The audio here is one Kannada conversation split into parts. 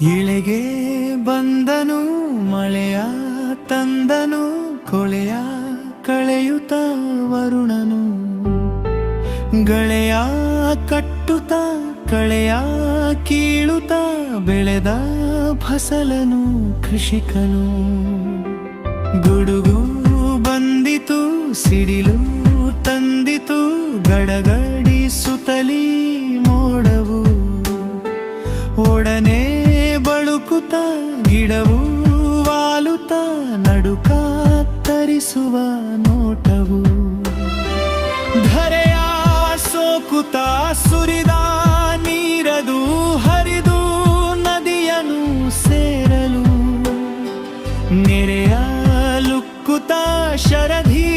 ಇಳೆಗೆ ಬಂದನು, ಮಳೆಯ ತಂದನು, ಕೊಳೆಯ ಕಳೆಯುತ್ತ ವರುಣನು. ಗೆಳೆಯ ಕಟ್ಟುತ್ತ, ಕಳೆಯ ಕೀಳುತ್ತ ಬೆಳೆದ ಫಸಲನು, ಕೃಷಿಕನು. ಗುಡುಗು ಬಂದಿತು, ಸಿಡಿಲು ತಂದಿತು, ಗಡಗಡಿ ಗಿಡವು ವಾಲುತ ನಡುಕ ತರಿಸುವ ನೋಟವು. ಧರೆಯ ಸೋಕುತ ಸುರಿದ ನೀರದು ಹರಿದು ನದಿಯನು ಸೇರಲು. ನೆರೆಯ ಲುಕ್ಕುತ ಶರಧಿ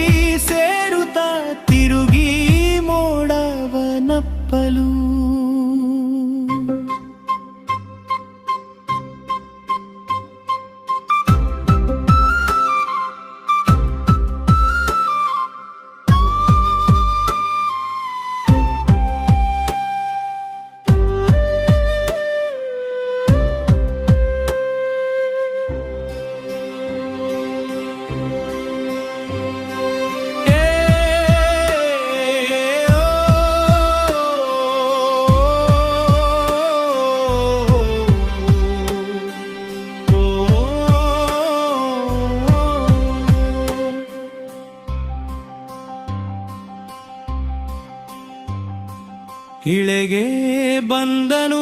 ಇಳೆಗೆ ಬಂದನು,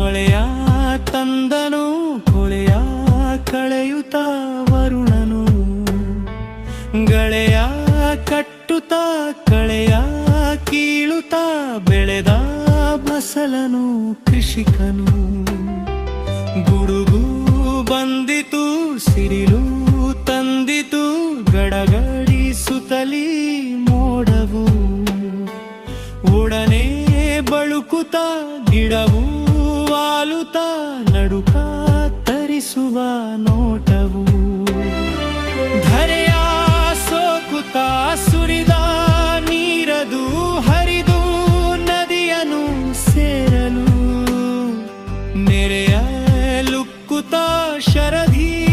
ಮಳೆಯ ತಂದನು, ಕೊಳೆಯ ಕಳೆಯುತ್ತ ವರುಣನು. ಗಳೆಯ ಕಟ್ಟುತ್ತ, ಕಳೆಯ ಕೀಳುತ್ತ, ಬೆಳೆದ ಬಸಲನು ಕೃಷಿಕನು. ಗುಡುಗು ಬಂದಿತು ಸಿರಿಲು ತಂದಿತು, ಗಡಗಡಿ ಬಳುಕುತ ಗಿಡವು ವಾಲುತ ನಡುಕ ತರಿಸುವ ನೋಟವು. ಧರೆಯ ಸೋಕುತ, ಸುರಿದ ನೀರದು, ಹರಿದು ನದಿಯನು ಸೇರಲು. ನೆರೆಯ ಲುಕ್ಕುತ, ಶರಧಿ